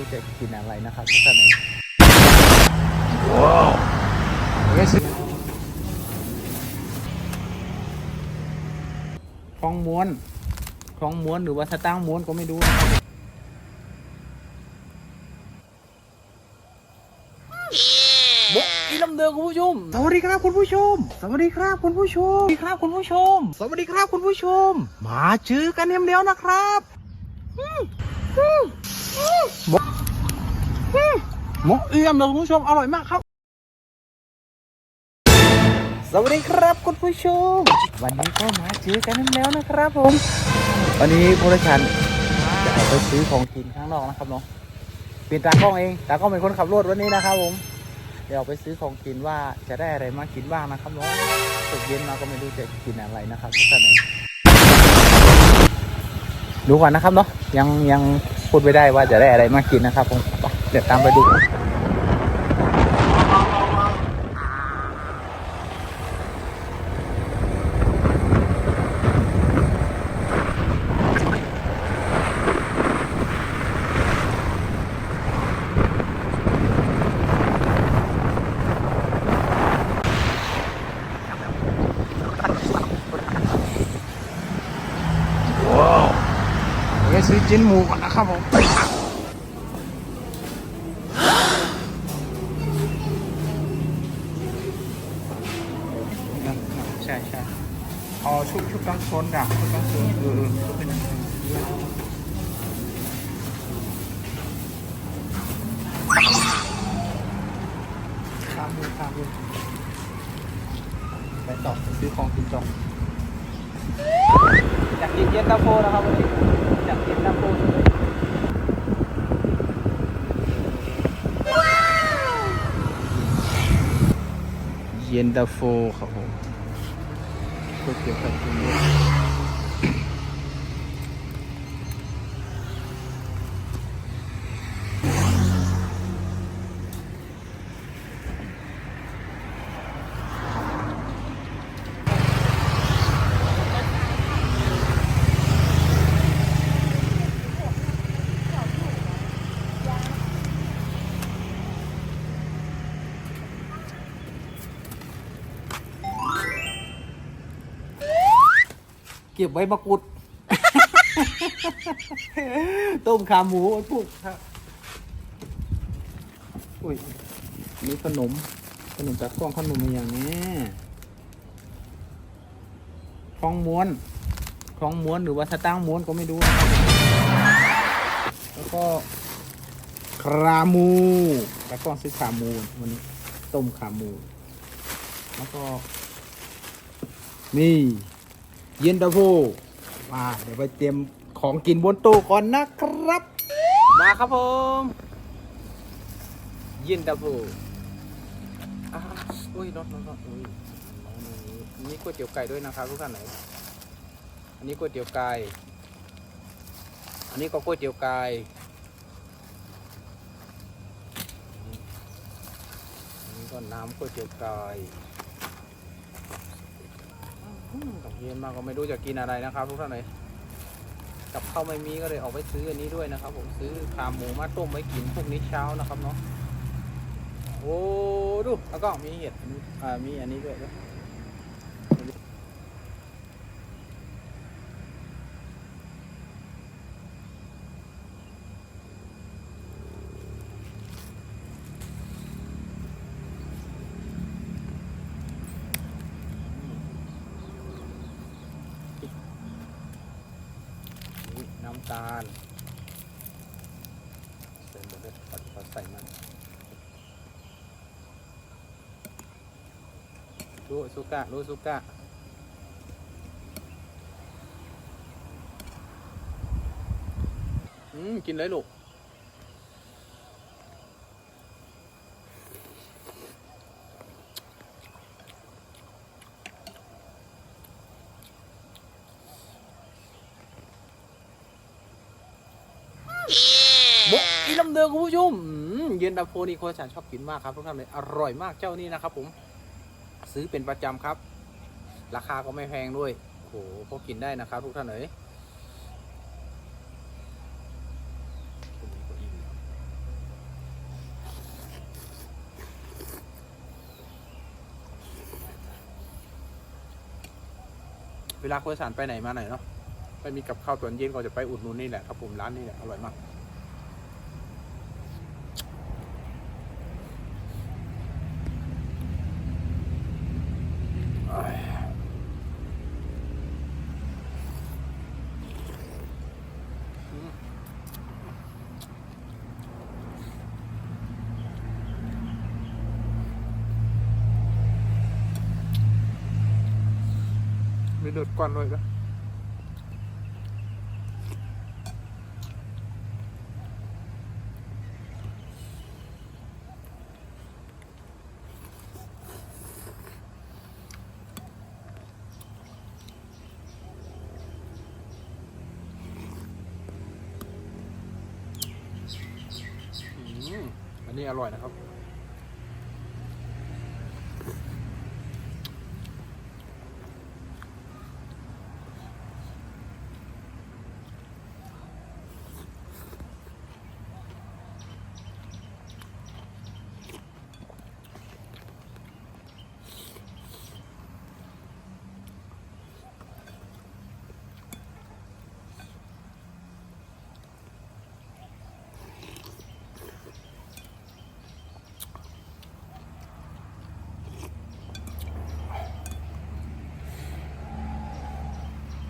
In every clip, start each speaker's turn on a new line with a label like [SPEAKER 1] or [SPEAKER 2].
[SPEAKER 1] รู้จะกินอะไรนะครับทุกท่านเลย
[SPEAKER 2] เฮ้ยสิ
[SPEAKER 1] คลองม้วนคลองม้วนหรือว่าสตางค์ม้วนก็ไม่รู้นะครับบกอีลำเดือคุณผู้ชม
[SPEAKER 2] สวัสดีครับคุณผู้ชม สวัสดีครับคุณผู้ชม
[SPEAKER 1] สวัสดีครับคุณผู้ชม
[SPEAKER 2] สวัสดีครับคุณผู้ชม มาเจอกันเอ็มแล้วนะครับ หมกหมกเอี่ยมเลยคุณผู้ชม อร่อยมากครับ
[SPEAKER 1] สวัสดีครับคุณผู้ชม วันนี้ก็มาเจอกันแล้วนะครับผม วันนี้พลชันจะออกไปซื้อของกินข้างนอกนะครับเนาะเป็นตากล้องเองตากล้องเป็นคนขับรถวันนี้นะครับผม เดี๋ยวออกไปซื้อของกินว่าจะได้อะไรมากินบ้างนะครับเนาะตกเย็นมาก็ไม่รู้จะกินอะไรนะครับทุกท่านเองดูก่อนนะครับเนาะยังยัง พูดไม่ได้ว่าจะได้อะไรมากินนะครับผมเดี๋ยวตามไปดู
[SPEAKER 2] ซื้อจิ้นหมูก่อนนะครับผม
[SPEAKER 1] ใช่ใช่
[SPEAKER 2] เอาชุบชุบตั้งโซนดักชุบตั้งโซนเออชุบเป็นข้ามดูข้ามดู
[SPEAKER 1] ไปต่อซื้อของกินต่ออยากกินเย็นตาโฟนะครับวันนี้ จากกินตาโฟเลยเย็นตาโฟครับผมก๋วยเตี๋ยวไข่ตุ๋น ก็บไว้มากรุดต้มขาหมูปลูกครับอุ้ยนี่ขนม ขนมจากกล้องขนมอย่างนี้คลองม้วนคลองม้วนหรือว่าสตางม้วนก็ไม่รู้แล้วก็ขาหมูแล้วก็ซื้อขาหมูวันนี้ ต้มขาหมู แล้วก็ นี่ เย็นตาโฟมาเดี๋ยวไปเตรียมของกินบนโต๊ะก่อนนะครับ มาครับผม เย็นตาโฟอ่าอุ้ยรถรถรถอุ้ยอันนี้ก๋วยเตี๋ยวไก่ด้วยนะครับทุกท่านไหน อันนี้ก๋วยเตี๋ยวไก่ อันนี้ก็ก๋วยเตี๋ยวไก่อันนี้ก็น้ำก๋วยเตี๋ยวไก่ อืมตกเย็นมาก็ไม่รู้จะกินอะไรนะครับ ทุกท่านเลยกับข้าวไม่มีก็เลยออกไปซื้ออันนี้ด้วยนะครับ ผมซื้อขาหมูมาต้มไว้กินพวกนี้เช้านะครับเนาะโอ้ดูแล้วก็มีเห็ดอ่ามีอันนี้ด้วย ตาลใส่หมดเลยปัดปัดใส่มันดูสุกะรู้สุกะอืม กินเลยลูก มุกอีลำเดิมคุณผู้ชมเย็นตาโพนี่คนฉันชอบกินมากครับทุกท่านเลยอร่อยมากเจ้านี่นะครับผมซื้อเป็นประจำครับ ราคาก็ไม่แพงด้วยโอ้โหพอกินได้นะครับ ทุกท่านเลย
[SPEAKER 2] เวลาคุยสารไปไหนมาไหนเนาะ ไปมีกับข้าวตอนเย็นก็จะไปอุดหนุนนี่แหละครับผมร้านนี้แหละอร่อยมากมีเดือดกวนเลยปะอืม อันนี้อร่อยนะครับ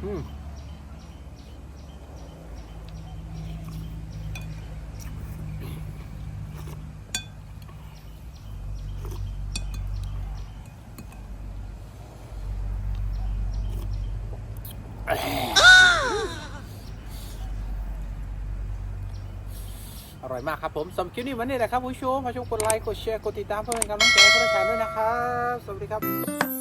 [SPEAKER 2] อืมอ ร่อยมากครับผมสำหรับคลิปนี้วันนี้แหละครับผู้ชมมาชมกดไลค์กดแชร์กดติดตามเพื่อเป็นกำลังใจให้พวกเราด้วยนะครับ สวัสดีครับ